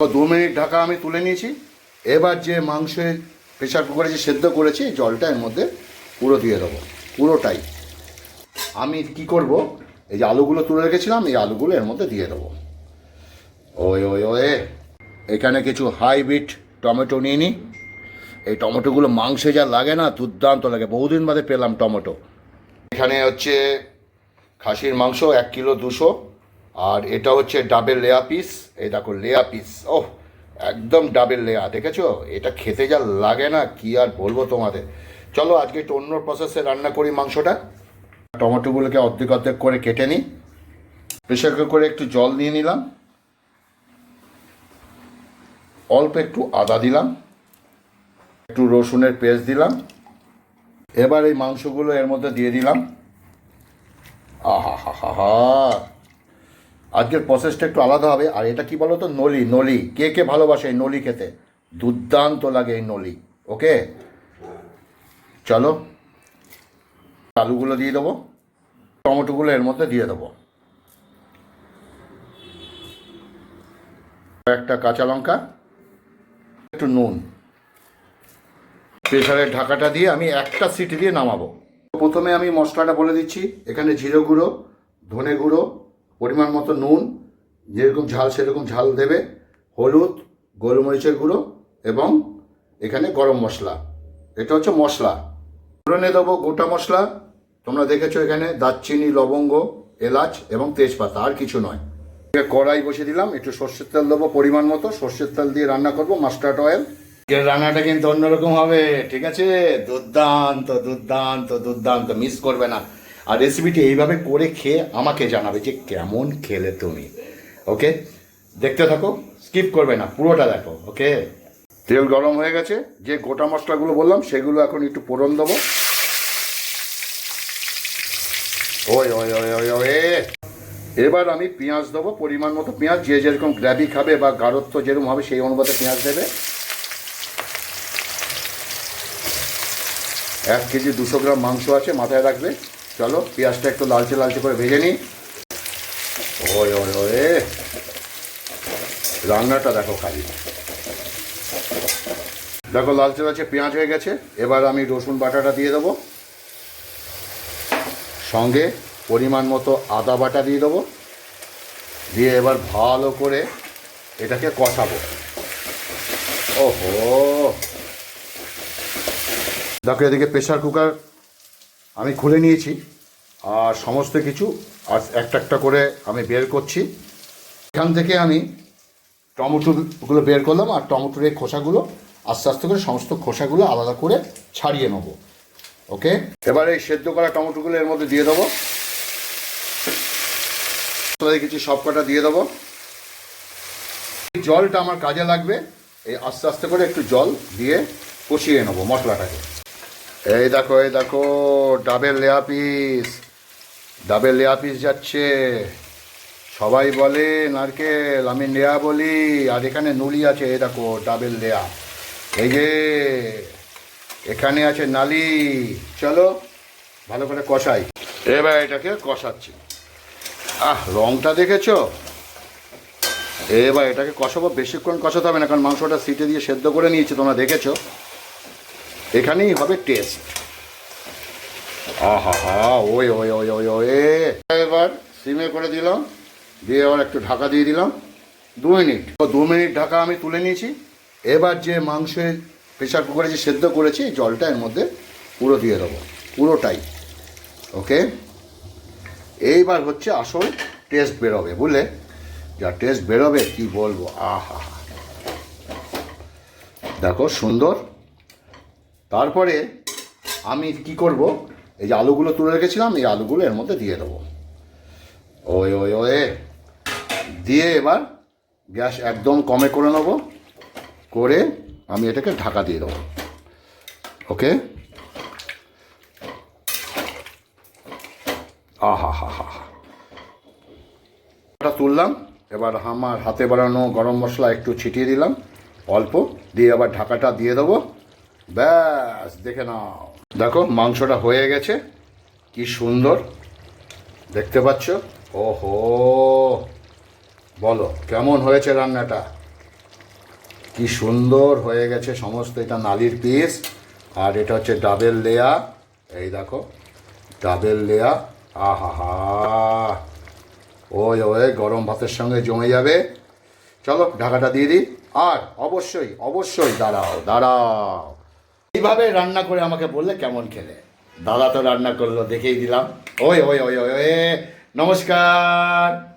দু মিনিট ঢাকা আমি তুলে নিয়েছি। এবার যে মাংসের প্রেশার কুকারে যে সেদ্ধ করেছি, জলটা এর মধ্যে পুরো দিয়ে দেবো, পুরোটাই। আমি কি করব, এই যে আলুগুলো তুলে রেখেছিলাম, এই আলুগুলো এর মধ্যে দিয়ে দেবো। ওই ওই ওয়ে। এখানে কিছু হাইব্রিড টমেটো নিয়ে নিই এই টমেটোগুলো মাংসে যা লাগে না, দুর্দান্ত লাগে। বহুদিন বাদে পেলাম টমেটো। এখানে হচ্ছে খাসির মাংস, এক কিলো দুশো। আর এটা হচ্ছে ডাবের লেয়া পিস এই দেখো লেয়া পিস ওহ, একদম ডাবের লেয়া দেখেছ? এটা খেতে যা লাগে না, কি আর বলব তোমাদের? চলো আজকে একটু অন্য প্রসেসে রান্না করি মাংসটা। টমেটোগুলোকে অর্ধেক অর্ধেক করে কেটে নিই। প্রেশার করে একটু জল দিয়ে নিলাম। অল্প একটু আদা দিলাম। একটু রসুনের পেস্ট দিলাম। এবার এই মাংসগুলো এর মধ্যে দিয়ে দিলাম। আহা হা হা হা। আজকের প্রসেসটা একটু আলাদা হবে, আর এটা কি বলো তো নলি নলি। কে কে ভালোবাসে এই নলি খেতে? দুর্দান্ত লাগে এই নলি ওকে চলো, আলুগুলো দিয়ে দেবো, টমেটোগুলো এর মধ্যে দিয়ে দেবো। একটা কাঁচা লঙ্কা, একটু নুন। প্রেশারের ঢাকাটা দিয়ে আমি একটা সিটি দিয়ে নামাবো। প্রথমে আমি মশলাটা বলে দিচ্ছি, এখানে জিরে গুঁড়ো, ধনে গুঁড়ো পরিমাণ মতো নুন, যেরকম ঝাল সেরকম ঝাল দেবে, হলুদ, গোলমরিচের গুঁড়ো এবং এখানে গরম মশলা। এটা হচ্ছে মশলা। ফোড়নে দেবো গোটা মশলা। তোমরা দেখেছ এখানে দারচিনি, লবঙ্গ, এলাচ এবং তেজপাতা, আর কিছু নয়। কড়াই বসিয়ে দিলাম, একটু সর্ষের তেল দেবো পরিমাণ মতো। সর্ষের তেল দিয়ে রান্না করব মাস্টার্ড অয়েল। রান্নাটা কিন্তু অন্যরকম হবে, ঠিক আছে? দুর্দান্ত দুর্দান্ত দুর্দান্ত, মিস করবে না। আর রেসিপিটি এইভাবে করে খেয়ে আমাকে জানাবে যে কেমন খেলে তুমি ওকে দেখতে থাকো স্কিপ করবে না, পুরোটা দেখো ওকে তেল গরম হয়ে গেছে, যে গোটা মশলাগুলো বললাম, সেগুলো এখন একটু পোড়ন দেবো। ওই ওই ওই ওই ওই। এবার আমি পেঁয়াজ দেবো, পরিমাণ মতো পেঁয়াজ, যে যেরকম গ্র্যাভি খাবে বা গাঢ়ত্ব যেরকম হবে, সেই অনুপাতে পেঁয়াজ দেবে। এক কেজি দুশো গ্রাম মাংস আছে, মাথায় রাখবে। চলো, পেঁয়াজটা একটু লালচে লালচে করে ভেজে নিই। ওই ওই ওই। রান্নাটা দেখো খালি। দেখো, লালচে লালচে পেঁয়াজ হয়ে গেছে। এবার আমি রসুন বাটাটা দিয়ে দেবো। সঙ্গে পরিমাণ মতো আদা বাটা দিয়ে দেবো। দিয়ে এবার ভালো করে এটাকে কষাবো। ওহো! দেখো, এদিকে প্রেশার কুকার আমি খুলে নিয়েছি, আর সমস্ত কিছু, আর একটা একটা করে আমি বের করছি। এখান থেকে আমি টমেটোগুলো বের করলাম, আর টমেটোর এই খোসাগুলো, আস্তে আস্তে করে সমস্ত খোসাগুলো আলাদা করে ছাড়িয়ে নেব। ওকে এবার এই সেদ্ধ করা টমেটোগুলো এর মধ্যে দিয়ে দেবো। কিছু সব কটা দিয়ে দেবো। জলটা আমার কাজে লাগবে, এই আস্তে আস্তে করে একটু জল দিয়ে কষিয়ে নেব মশলাটাকে। এই দেখো এই দেখো ডাবের লেয়া পিস ডাবের লেয়া পিস যাচ্ছে। সবাই বলে, নারকেল, আমি লেয়া বলি, আর এখানে নুলি আছে, এই দেখো ডাবের লেয়া এই যে, এখানে আছে নালি। চলো, ভালো করে কষাই। এবার এটাকে কষাচ্ছি। আহ, রংটা দেখেছ? এবার এটাকে কষাবো, বেশিক্ষণ কষাতে হবে না, কারণ মাংসটা সিটে দিয়ে সেদ্ধ করে নিয়েছি, তোমরা দেখেছ। এখানেই হবে টেস্ট। আহা হা, ওই ওই ওই ওই ওই। এবার সিমে করে দিলাম, দিয়ে এবার একটু ঢাকা দিয়ে দিলাম। দু মিনিট। দু মিনিট ঢাকা আমি তুলে নিয়েছি। এবার যে মাংসের প্রেশার কুকারে যে সেদ্ধ করেছি জলটা এর মধ্যে পুরো দিয়ে দেবো। পুরোটাই। ওকে? এইবার হচ্ছে আসল টেস্ট বেরোবে, বুঝলে? যা টেস্ট বেরোবে, কি বলব? আহা দেখো, সুন্দর। তারপরে আমি কি করব? এই যে আলুগুলো তুলে রেখেছিলাম, এই আলুগুলো এর মধ্যে দিয়ে দেবো। ওই ওই ওয়ে। দিয়ে এবার গ্যাস একদম কমে করে নেব। করে আমি এটাকে ঢাকা দিয়ে দেবো। ওকে? আহা, হা হা হা। তুললাম, এবার আমার হাতে বানানো গরম মশলা একটু ছিটিয়ে দিলাম। অল্প, দিয়ে আবার ঢাকাটা দিয়ে দেবো। ব্যাস, দেখে নাও। দেখো, মাংসটা হয়ে গেছে। কি সুন্দর। দেখতে পাচ্ছ? ওহো! বলো, কেমন হয়েছে রান্নাটা? কি সুন্দর হয়ে গেছে সমস্ত। এটা নালির পিস, আর এটা হচ্ছে ডাবেল লেয়া। এই দেখো ডাবেল লেয়া। আহা হা ওই ওই, গরম ভাতের সঙ্গে জমে যাবে। চলো, ঢাকাটা দিয়ে দিই। আর অবশ্যই অবশ্যই দাঁড়াও দাঁড়াও। এইভাবে রান্না করে আমাকে বললে কেমন খেলে? দাদা তো রান্না করল, দেখেই দিলাম। ওই ওই ওই ওই, নমস্কার।